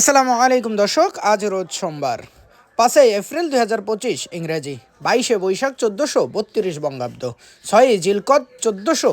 আসসালামু আলাইকুম দর্শক, আজ রোজ সোমবার, পাঁচই এপ্রিল দুই হাজার পঁচিশ, ইংরেজি, বাইশে বৈশাখ চোদ্দোশো বত্রিশ বঙ্গাব্দ, ছয়ই জিলকত চোদ্দোশো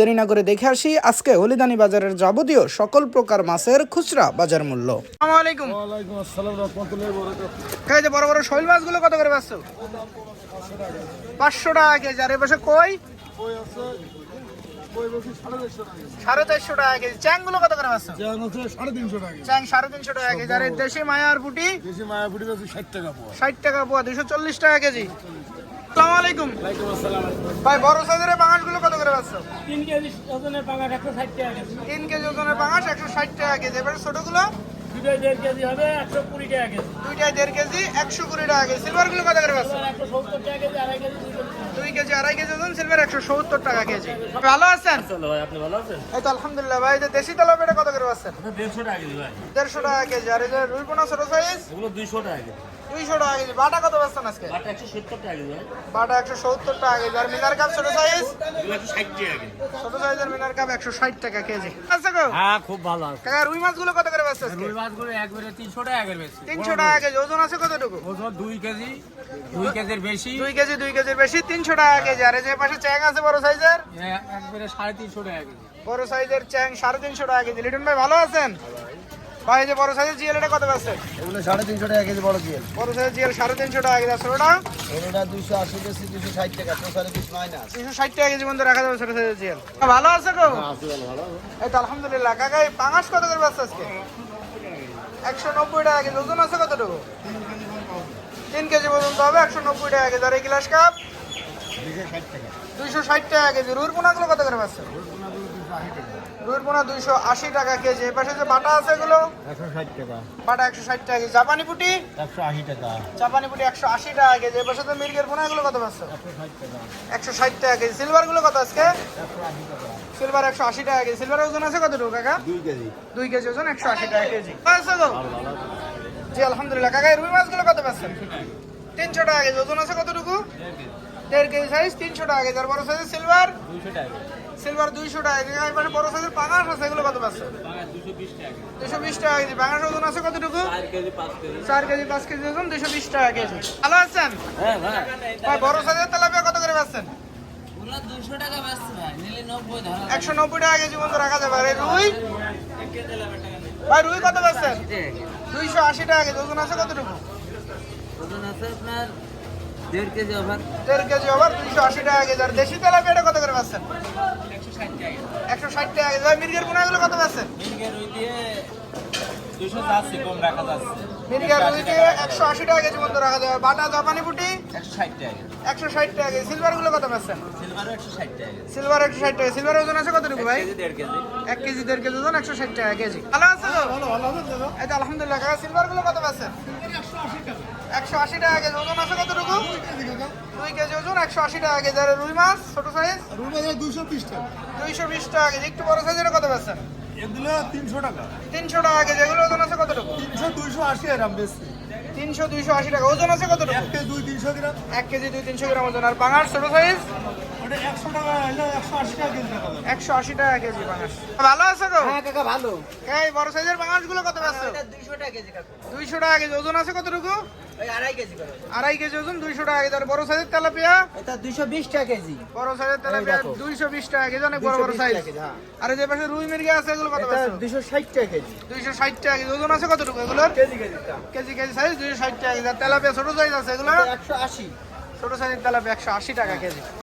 দেরি না করে দেখে আসি আজকে হলিদানি বাজারের যাবতীয় সকল প্রকার মাছের খুচরা বাজার মূল্য। আসসালামু আলাইকুম। ওয়ালাইকুম আসসালাম রহমতুল্লাহি বরকাত এই যে বড় বড় শৈল মাছগুলো কত করে পাচ্ছ? পাঁচশো টাকা কেজি। আর এপাশে কই? কই আছে? কই বেশি সাড়ে চারশো টাকা কেজি। চ্যাংগুলো কত করে পাচ্ছ? সাড়ে তিনশো টাকা চ্যাং সাড়ে তিনশো টাকা কেজি। আর দেশি মায়ার পুটি? দেশি মায়াপুরি আছে ষাট টাকা পোয়া। ষাট টাকা পোয়া দুশো চল্লিশ টাকা কেজি। আসসালামু আলাইকুম। ভাই বড় সাইজের বাঙাশগুলো কত করে পাচ্ছ? তিন কেজি ওজনের পাঙাশ একশো ষাট টাকা কেজি। তিন কেজি ওজনের বাঙাশ একশো ষাট টাকা কেজি। এবারে ছোটগুলো? দুটোই দেড় কেজি হবে একশো কুড়ি টাকা কেজি। দুইটায় দেড় কেজি একশো কুড়ি টাকা কেজি। সিলভারগুলো কত করে পাচ্ছ? একশো সত্তর টাকা কেজি আড়াই কেজি দুই কেজি। আড়াই কেজি ওজন সিলভার একশো সত্তর টাকা কেজি। ভালো আছেন? ভাই আপনি ভালো আছেন? এই তো আলহামদুলিল্লাহ ভাই যে দেশি তেলাপিয়াটা কত করে পাচ্ছেন? দেড়শো টাকা কেজি ভাই। দেড়শো টাকা কেজি। আর এই যে রুই পোনা ছোট সাইজ এগুলো দুইশো টাকা কেজি। দুইশো টাকা কেজি। বাটা কত পাচ্ছেন আজকে? বাটা একশো সত্তর টাকা কেজি বাটা একশো সত্তর টাকা কেজি। আর মিনার কাপ ছোট সাইজ ছোট সাইজের মিনার কাপ একশো ষাট টাকা কেজি। আচ্ছা গো? হ্যাঁ খুব ভালো কাকা রুই মাছগুলো কত করে পাচ্ছে রুই মাছগুলো একবারে তিনশো টাকা করে বেশি তিনশো টাকা কেজি। ওজন আছে কতটুকু? ওজন দুই কেজি দুই কেজির বেশি। দুই কেজি দুই কেজির বেশি তিনশো টাকা কেজি। আর যে পাশে চ্যাং আছে বড় সাইজের একবারে সাড়ে তিনশো টাকা কেজি। বড় সাইজের চ্যাং সাড়ে তিনশো টাকা কেজি। লিটন ভাই ভালো আছেন? ভাই এই যে বড় সাইজের জিএল এটা কত পাচ্ছে এগুলো সাড়ে তিনশো টাকা কেজি বড় জিএল বড় সাইজের জিএল সাড়ে তিনশো টাকা কেজি আর ছোটটা? এটা দুশো আশি কেজি দুশো ষাট টাকা তো সাড়ে বিশ মাইনাস তিনশো ষাট টাকা কেজি বন্ধু রাখা যাবে ছোট সাইজের জিএল ভালো আছে গো? ভালো এই তো আলহামদুলিল্লাহ। কাকা এই পাঙাশ কত করে পাচ্ছে আজকে? একশো নব্বই টাকা কেজি। ওজন আছে কতটুকু? তিন কেজি পর্যন্ত হবে একশো নব্বই টাকা কেজি। আর এই গ্লাস কাপ দুশো ষাট টাকা। কেজি। রুইর পোনাগুলো কত করে পাচ্ছে রুইর পোনা দুইশো আশি টাকা কেজি। এ পাশে যে বাটা আছে এগুলো? একশো ষাট টাকা। বাটা একশো ষাট টাকা কেজি। জাপানি পুটি? একশো আশি টাকা। জাপানি পুটি একশো আশি টাকা কেজি। এ পাশে তো মির্গের পোনা এগুলো কত পাচ্ছে? একশো ষাট টাকা। টাকা কেজি। সিলভারগুলো কত আজকে? টাকা। সিলভার একশো আশি টাকা কেজি। সিলভার ওজন আছে কতটুকু কাকা? দুই কেজি। দুই কেজি ওজন একশো আশি টাকা কেজি। আছে গো? জি আলহামদুলিল্লাহ। কাকা রুই মাছগুলো কত পাচ্ছেন? তিনশো টাকা কেজি। ওজন আছে কতটুকু? দেড় কেজি সাইজ তিনশো টাকা কেজি। আর বড় সাইজের সিলভার দুইশো টাকা সিলভার দুইশো টাকা কেজি। আর এবারে বড় সাইজের পাঙাশ আছে এগুলো কত পাচ্ছে? দুশো বিশ টাকা কেজি। পাঙাশ ওজন আছে কতটুকু? চার কেজি পাঁচ কেজি। ওজন দুশো বিশ টাকা কেজি। ভালো আছেন? হ্যাঁ ভাই। বড় সাইজের তেলাপিয়া কত করে পাচ্ছেন? একশো নব্বই টাকা কেজি বন্ধু রাখা যাবে। আর রুই? ভাই রুই কত পাচ্ছেন? দুইশো আশি টাকা কেজি। ওজন আছে কতটুকু? ওজন আছে আপনার দেড় কেজি ওভার। দেড় কেজি ওভার দুইশো আশি টাকা কেজি। আর দেশি তেলাপিয়াটা কত করে পাচ্ছেন? একশো ষাট টাকা একশো কেজি। টাকা মির্গের পোনাগুলো কত পাচ্ছেন? মির্গের ওই দিয়ে দুশো যাচ্ছে কম রাখা টাকা কেজি বন্ধু রাখা যাবে। বাটা জাপানি পুটি একশো ষাট টাকা একশো ষাট টাকা কেজি। সিলভারগুলো কত পাচ্ছেন? টাকা সিলভার টাকা। ওজন আছে কতটুকু ভাই? কেজি দেড় কেজি। এক কেজি দেড় কেজি ওজন একশো ষাট টাকা কেজি। ভালো আছে তো? ভালো ভালো আছে দাদা এই তো আলহামদুলিল্লাহ কাকা সিলভারগুলো কত পাচ্ছেন? একশো আশি টাকা কেজি। ওজন আছে কতটুকু? দুই কেজি ওজন একশো আশি টাকা কেজি। আর রুই মাছ ছোট সাইজ রুই দুশো বিশ টাকা। দুইশো বিশ টাকা কেজি। একটু বড় সাইজের কত পাচ্ছেন? এগুলো তিনশো টাকা। তিনশো টাকা কেজি এগুলো ওজন আছে কতটুকু? তিনশো দুইশো আশি এরাম বেশি। তিনশো দুইশো আশি টাকা ওজন আছে কতটুকু? এক কেজি দুই তিনশো গ্রাম। এক কেজি দুই তিনশো গ্রাম ওজন। আর বাঙার ছোট সাইজ একশো আশি টাকা কেজি ভালো আছে হ্যাঁ কাকা ভালো। এই বড় সাইজের পাঙাশগুলো কত পাচ্ছ? দুইশো টাকা কেজি দুইশো টাকা কেজি। ওজন আছে কতটুকু? আড়াই কেজি করে। আড়াই কেজি ওজন দুইশো টাকা কেজি। বড় সাইজের তেলাপিয়া? এটা দুইশো বিশ টাকা কেজি। বড় সাইজের তেলাপিয়া দুইশো বিশ টাকা কেজি অনেক বড় বড় সাইজ। হ্যাঁ। আর যে পাশে রুই মির্গি আছে এগুলো কত দুইশো ষাট টাকা কেজি। দুইশো ষাট টাকা কেজি। ওজন আছে কতটুকু এগুলোর? KG KG KG KG size দুইশো ষাট টাকা কেজি। আর তেলাপিয়া ছোট সাইজ আছে এগুলো একশো আশি। ছোট সাইজের তেলাপিয়া একশো আশি টাকা কেজি।